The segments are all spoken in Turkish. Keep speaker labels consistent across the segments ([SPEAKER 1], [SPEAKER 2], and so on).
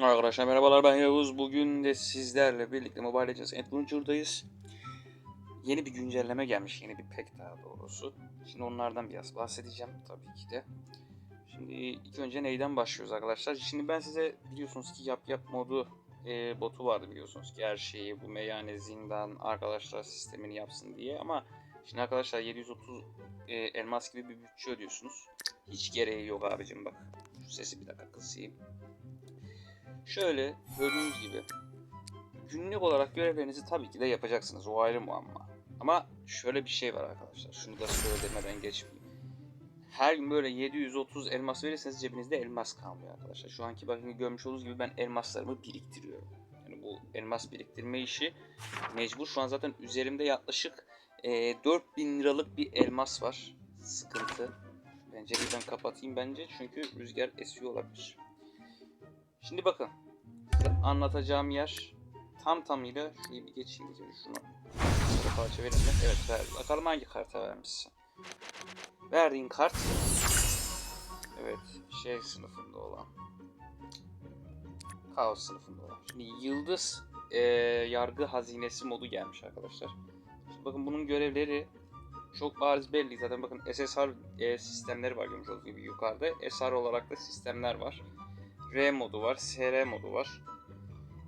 [SPEAKER 1] Arkadaşlar merhabalar ben Yavuz. Bugün de sizlerle birlikte Mobile Legends Adventure'dayız. Yeni bir güncelleme gelmiş. Yeni bir pek daha doğrusu. Şimdi onlardan biraz bahsedeceğim tabii ki de. Şimdi ilk önce neyden başlıyoruz arkadaşlar? Şimdi ben size biliyorsunuz ki yap yap modu e, botu vardı biliyorsunuz ki her şeyi bu meyhane zindan arkadaşlar sistemini yapsın diye ama şimdi arkadaşlar 730 e, elmas gibi bir bütçe ödüyorsunuz. Hiç gereği yok abicim bak. Şu sesi bir dakika kısayım. Şöyle gördüğünüz gibi günlük olarak görevlerinizi tabii ki de yapacaksınız. O ayrı muamma. Ama şöyle bir şey var arkadaşlar. Şunu da söylemeden geçmeyeyim. Her gün böyle 730 elmas verirseniz cebinizde elmas kalmıyor arkadaşlar. Şu anki bakın görmüş olduğunuz gibi ben elmaslarımı biriktiriyorum. Yani bu elmas biriktirme işi mecbur. Şu an zaten üzerimde yaklaşık e, 4000 liralık bir elmas var. Sıkıntı. Pencereyi ben kapatayım bence çünkü rüzgar esiyor olabilir. Şimdi bakın. Size anlatacağım yer tam tamıyla şurayı bir geçeyim diyeceğim şunu. Şöyle parça verelim? Evet verdi. Bakalım hangi karta vermişsin. Verdiğin kart Evet şey sınıfında olan Kaos sınıfında olan. Şimdi yıldız e, yargı hazinesi modu gelmiş arkadaşlar. Şimdi bakın bunun görevleri çok bariz belli zaten bakın SSR e, sistemleri var görmüş olduğunuz gibi yukarıda. SR olarak da sistemler var. R modu var, SR modu var.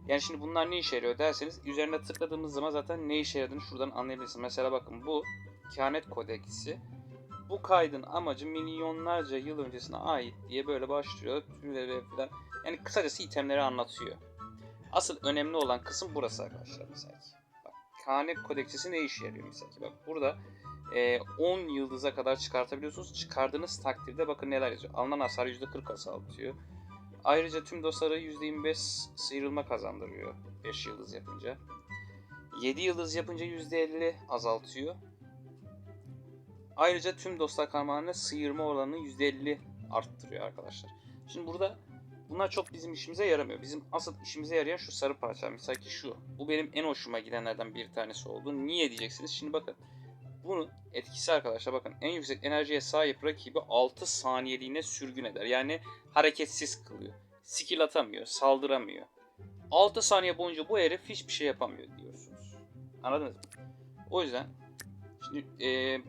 [SPEAKER 1] Yani şimdi bunlar ne işe yarıyor derseniz üzerine tıkladığımız zaman zaten ne işe yaradığını şuradan anlayabilirsiniz. Mesela bakın bu kehanet kodeksi. Bu kaydın amacı milyonlarca yıl öncesine ait diye böyle başlıyor. Türleri falan. Yani kısacası itemleri anlatıyor. Asıl önemli olan kısım burası arkadaşlar mesela ki. Bak kehanet kodeksisi ne işe yarıyor mesela ki. Bak burada e, 10 yıldıza kadar çıkartabiliyorsunuz. Çıkardığınız takdirde bakın neler yazıyor. Alınan hasar %40 azaltıyor. Ayrıca tüm dostlara %25 sıyrılma kazandırıyor 5 yıldız yapınca. 7 yıldız yapınca %50 azaltıyor. Ayrıca tüm dostlar karmalarına sıyırma oranını %50 arttırıyor arkadaşlar. Şimdi burada bunlar çok bizim işimize yaramıyor. Bizim asıl işimize yarayan şu sarı parça. Mesela ki şu. Bu benim en hoşuma gidenlerden bir tanesi oldu. Niye diyeceksiniz? Şimdi bakın. Bunun etkisi arkadaşlar bakın en yüksek enerjiye sahip rakibi 6 saniyeliğine sürgün eder. Yani hareketsiz kılıyor. Skill atamıyor, saldıramıyor. 6 saniye boyunca bu herif hiçbir şey yapamıyor diyorsunuz. Anladınız mı? O yüzden şimdi e,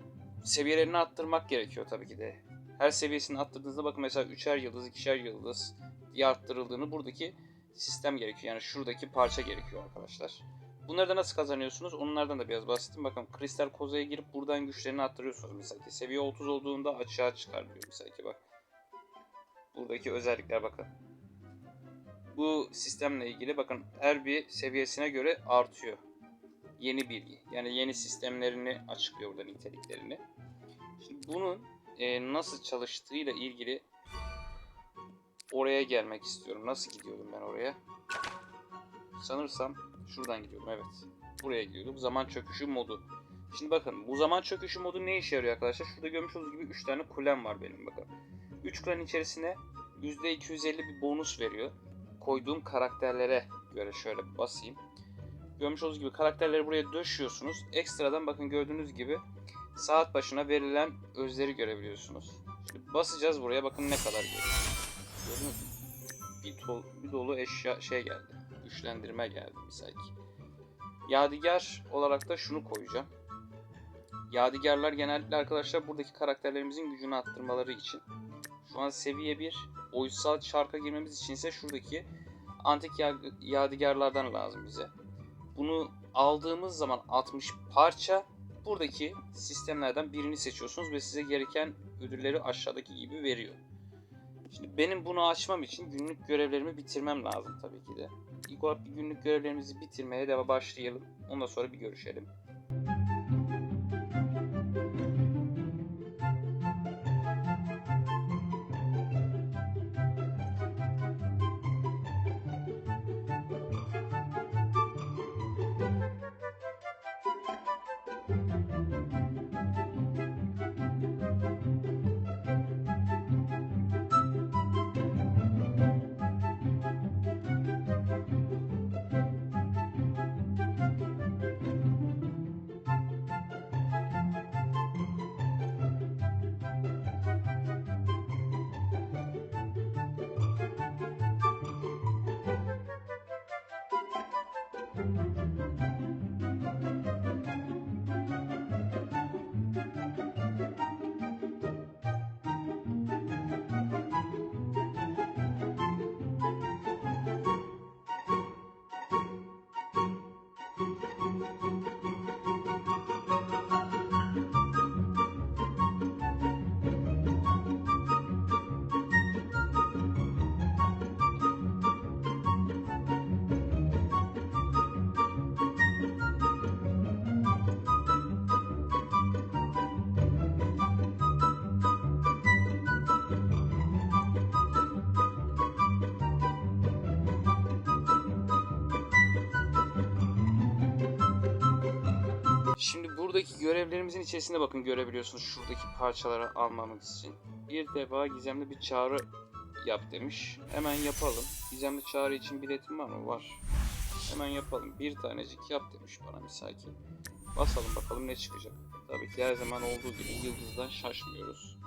[SPEAKER 1] seviyelerini arttırmak gerekiyor tabii ki de. Her seviyesini arttırdığınızda bakın mesela 3'er yıldız, 2'şer yıldız diye arttırıldığını buradaki sistem gerekiyor. Yani şuradaki parça gerekiyor arkadaşlar. Bunları da nasıl kazanıyorsunuz? Onlardan da biraz bahsettim. Bakın kristal kozaya girip buradan güçlerini arttırıyorsunuz mesela ki. Seviye 30 olduğunda açığa çıkar diyor mesela ki bak. Buradaki özellikler bakın. Bu sistemle ilgili bakın her bir seviyesine göre artıyor. Yeni bilgi. Yani yeni sistemlerini açıklıyor burada niteliklerini. Şimdi bunun e, nasıl çalıştığıyla ilgili oraya gelmek istiyorum. Nasıl gidiyordum ben oraya? Sanırsam şuradan gidiyordum evet. Buraya gidiyordum. Zaman çöküşü modu. Şimdi bakın bu zaman çöküşü modu ne işe yarıyor arkadaşlar? Şurada görmüş olduğunuz gibi 3 tane kulem var benim bakın. 3 kulenin içerisine %250 bir bonus veriyor. Koyduğum karakterlere göre şöyle basayım. Görmüş olduğunuz gibi karakterleri buraya döşüyorsunuz. Ekstradan bakın gördüğünüz gibi saat başına verilen özleri görebiliyorsunuz. Şimdi basacağız buraya bakın ne kadar geliyor. Gördünüz mü? Bir, bir dolu eşya şey geldi. Güçlendirme geldi misal ki. Yadigar olarak da şunu koyacağım. Yadigarlar genellikle arkadaşlar buradaki karakterlerimizin gücünü arttırmaları için. Şu an seviye 1. Oysal çarka girmemiz için ise şuradaki antik ya- yadigarlardan lazım bize. Bunu aldığımız zaman 60 parça buradaki sistemlerden birini seçiyorsunuz ve size gereken ödülleri aşağıdaki gibi veriyor. Şimdi benim bunu açmam için günlük görevlerimi bitirmem lazım tabii ki de. İlk olarak bir günlük görevlerimizi bitirmeye devam başlayalım. Ondan sonra bir görüşelim. Buradaki görevlerimizin içerisinde bakın görebiliyorsunuz şuradaki parçaları almamız için. Bir defa gizemli bir çağrı yap demiş. Hemen yapalım. Gizemli çağrı için biletim var mı? Var. Hemen yapalım. Bir tanecik yap demiş bana misaki. Basalım bakalım ne çıkacak. Tabii ki her zaman olduğu gibi yıldızdan şaşmıyoruz.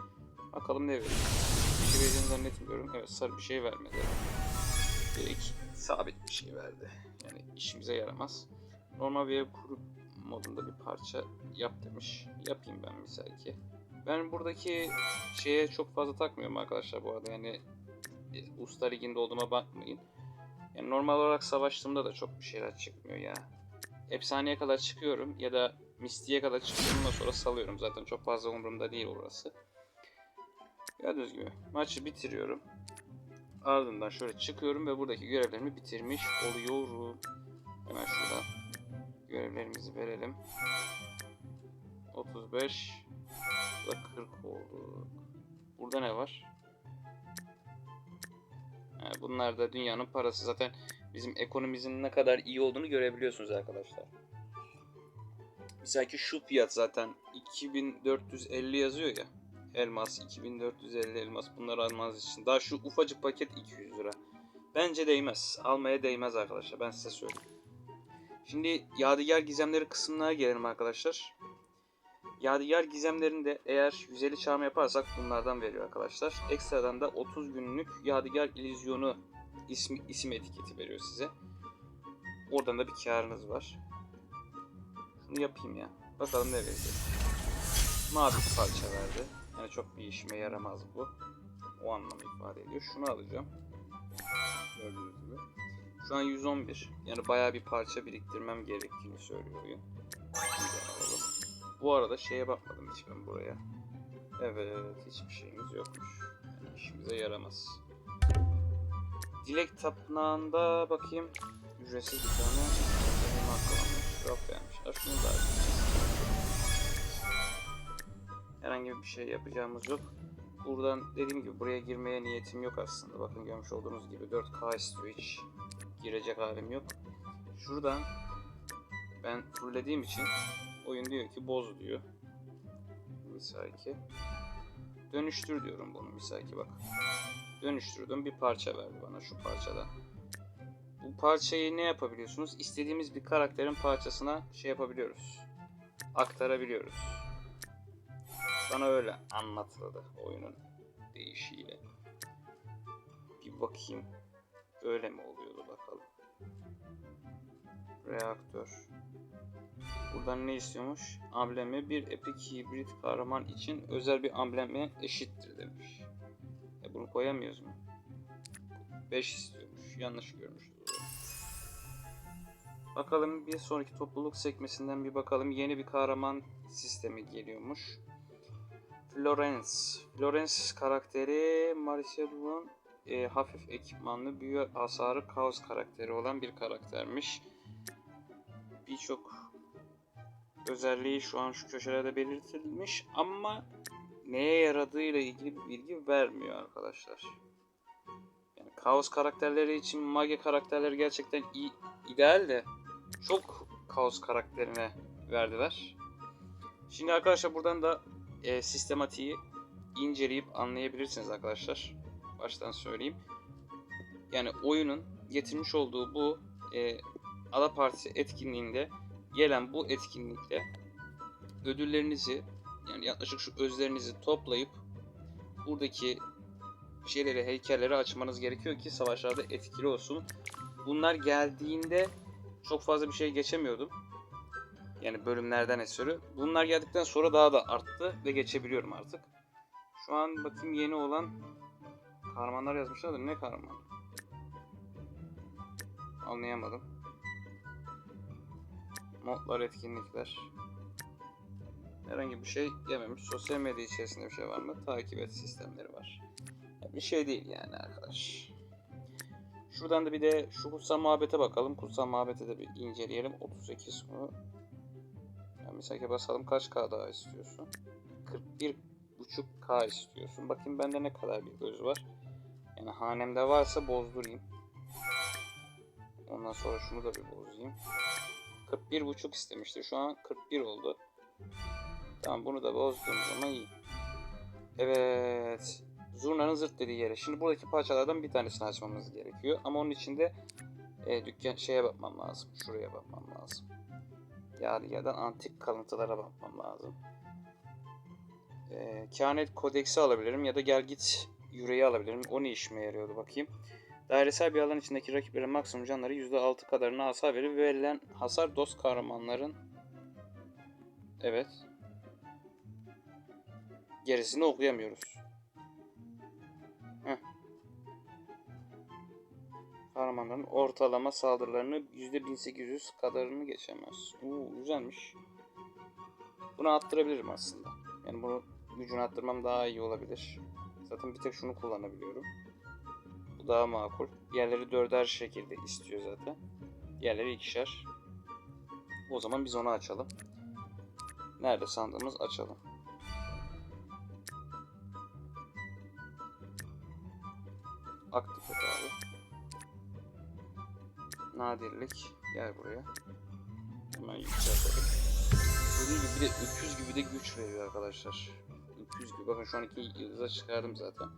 [SPEAKER 1] Bakalım ne verir. Bir şey vereceğini zannetmiyorum. Evet sarı bir şey vermedi. Direkt sabit bir şey verdi. Yani işimize yaramaz. Normal bir kuru modunda bir parça yap demiş. Yapayım ben misaki. Ben buradaki şeye çok fazla takmıyorum arkadaşlar bu arada. Yani e, usta liginde olduğuma bakmayın. Yani normal olarak savaştığımda da çok bir şeyler çıkmıyor ya. Efsaneye kadar çıkıyorum ya da Mistiğe kadar çıkıyorum ondan sonra salıyorum. Zaten çok fazla umurumda değil orası. Gördüğünüz gibi maçı bitiriyorum. Ardından şöyle çıkıyorum ve buradaki görevlerimi bitirmiş oluyorum. Hemen şurada görevlerimizi verelim. 35 Burada 40 oldu. Burada ne var? Bunlar da dünyanın parası. Zaten bizim ekonomimizin ne kadar iyi olduğunu görebiliyorsunuz arkadaşlar. Mesela ki şu fiyat zaten 2450 yazıyor ya. Elmas 2450 elmas bunları almanız için. Daha şu ufacık paket 200 lira. Bence değmez. Almaya değmez arkadaşlar. Ben size söyleyeyim. Şimdi yadigar gizemleri kısmına gelelim arkadaşlar. Yadigar gizemlerinde eğer 150 çarpma yaparsak bunlardan veriyor arkadaşlar. Ekstradan da 30 günlük Yadigar illüzyonu ismi, isim etiketi veriyor size. Oradan da bir karınız var. Şunu yapayım ya. Bakalım ne verecek. Mavi parça verdi. Yani çok bir işime yaramaz bu. O anlamı ifade ediyor. Şunu alacağım. Gördüğünüz gibi. Şu an 111. Yani bayağı bir parça biriktirmem gerektiğini söylüyor oyun. Bu arada şeye bakmadım hiç ben buraya. Evet hiçbir şeyimiz yokmuş. Yani işimize yaramaz. Dilek tapınağında bakayım. Ücretsiz bir tane benim akıllanmış. Yok beğenmişler. Şunu da. Herhangi bir şey yapacağımız yok. Buradan dediğim gibi buraya girmeye niyetim yok aslında. Bakın görmüş olduğunuz gibi 4K istiyor hiç. Girecek halim yok. Şuradan ben fullediğim için oyun diyor ki boz diyor. Misaki. Dönüştür diyorum bunu misaki bak. Dönüştürdüm bir parça verdi bana şu parçadan. Bu parçayı ne yapabiliyorsunuz? İstediğimiz bir karakterin parçasına şey yapabiliyoruz. Aktarabiliyoruz. Bana öyle anlatıldı oyunun değişiyle. Bir bakayım. Öyle mi oluyordu bakalım. Reaktör. Buradan ne istiyormuş? Amblemi bir epik hibrit kahraman için özel bir ambleme eşittir demiş. E bunu koyamıyoruz mu? 5 istiyormuş. Yanlış görmüşüz. Bakalım bir sonraki topluluk sekmesinden bir bakalım. Yeni bir kahraman sistemi geliyormuş. Florence. Florence karakteri Marcello'nun e, hafif ekipmanlı büyü hasarı kaos karakteri olan bir karaktermiş. Birçok özelliği şu an şu köşelerde belirtilmiş ama neye yaradığıyla ilgili bir bilgi vermiyor arkadaşlar. Yani kaos karakterleri için mage karakterleri gerçekten iyi, ideal de çok kaos karakterine verdiler. Şimdi arkadaşlar buradan da e, sistematiği inceleyip anlayabilirsiniz arkadaşlar. Baştan söyleyeyim. Yani oyunun getirmiş olduğu bu e, Ada Partisi etkinliğinde gelen bu etkinlikle ödüllerinizi yani yaklaşık şu özlerinizi toplayıp buradaki şeyleri, heykelleri açmanız gerekiyor ki savaşlarda etkili olsun. Bunlar geldiğinde çok fazla bir şey geçemiyordum. Yani bölümlerden eseri. Bunlar geldikten sonra daha da arttı ve geçebiliyorum artık. Şu an bakayım yeni olan kahramanlar yazmışlar da ne kahraman? Anlayamadım. Modlar, etkinlikler. Herhangi bir şey yememiş. Sosyal medya içerisinde bir şey var mı? Takip et sistemleri var. Ya bir şey değil yani arkadaş. Şuradan da bir de şu kutsal muhabbete bakalım. Kutsal muhabbete de bir inceleyelim. 38 mu? Yani misake basalım. Kaç K daha istiyorsun? 41.5K istiyorsun. Bakayım bende ne kadar bir göz var. Yani hanemde varsa bozdurayım. Ondan sonra şunu da bir bozayım. 41.5 istemişti. Şu an 41 oldu. Tamam bunu da bozduğum zaman iyi. Evet. Zurnanın zırt dediği yere. Şimdi buradaki parçalardan bir tanesini açmamız gerekiyor. Ama onun için de e, dükkan şeye bakmam lazım. Şuraya bakmam lazım. Yadigar'dan antik kalıntılara bakmam lazım. E, kehanet kodeksi alabilirim ya da gel git yüreği alabilirim. O ne işime yarıyordu bakayım. Dairesel bir alan içindeki rakiplerin maksimum canları %6 kadarına hasar verir. Verilen hasar dost kahramanların Evet. Gerisini okuyamıyoruz. Heh. Kahramanların ortalama saldırılarını %1800 kadarını geçemez. Oo, güzelmiş. Bunu arttırabilirim aslında. Yani bunu gücünü arttırmam daha iyi olabilir. Zaten bir tek şunu kullanabiliyorum. Bu daha makul. Diğerleri dörder şekilde istiyor zaten. Diğerleri ikişer. O zaman biz onu açalım. Nerede sandığımız açalım. Aktif et abi. Nadirlik. Gel buraya. Hemen yükseltelim. Dediğim gibi bir de öküz gibi de güç veriyor arkadaşlar. Öküz gibi. Bakın şu an iki yıldıza çıkardım zaten.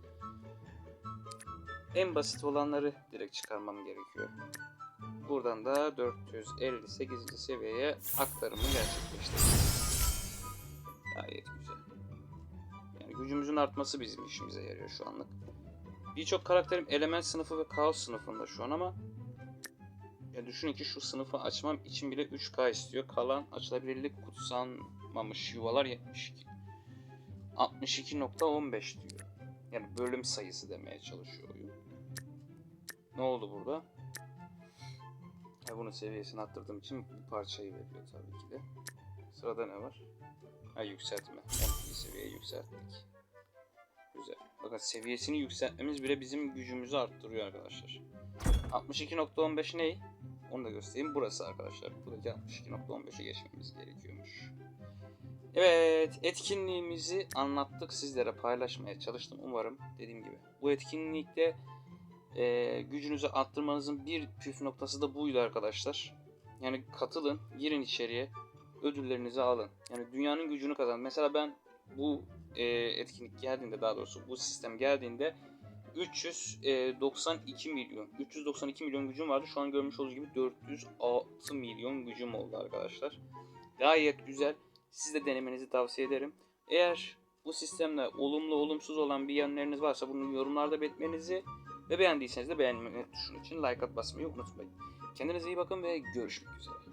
[SPEAKER 1] En basit olanları direkt çıkarmam gerekiyor. Buradan da 458. seviyeye aktarımı gerçekleştirdim. Gayet güzel. Yani gücümüzün artması bizim işimize yarıyor şu anlık. Birçok karakterim element sınıfı ve kaos sınıfında şu an ama ya düşünün ki şu sınıfı açmam için bile 3K istiyor. Kalan açılabilirlik kutsanmamış yuvalar 72. 62.15 diyor. Yani bölüm sayısı demeye çalışıyor oyun. Ne oldu burada? Ha, bunun seviyesini arttırdığım için bu parçayı veriyor tabii ki de. Sırada ne var? Ha yükseltme. En iyi seviyeye yükselttik. Güzel. Bakın seviyesini yükseltmemiz bile bizim gücümüzü arttırıyor arkadaşlar. 62.15 ne? Onu da göstereyim. Burası arkadaşlar. Buradaki 62.15'e geçmemiz gerekiyormuş. Evet, etkinliğimizi anlattık. Sizlere paylaşmaya çalıştım. Umarım dediğim gibi. Bu etkinlikte e, gücünüzü arttırmanızın bir püf noktası da buydu arkadaşlar. Yani katılın, girin içeriye, ödüllerinizi alın. Yani dünyanın gücünü kazanın. Mesela ben bu e, etkinlik geldiğinde daha doğrusu bu sistem geldiğinde 392 milyon 392 milyon gücüm vardı. Şu an görmüş olduğunuz gibi 406 milyon gücüm oldu arkadaşlar. Gayet güzel. Siz de denemenizi tavsiye ederim. Eğer bu sistemle olumlu olumsuz olan bir yönleriniz varsa bunu yorumlarda belirtmenizi ve beğendiyseniz de beğenme tuşun için like at basmayı unutmayın. Kendinize iyi bakın ve görüşmek üzere.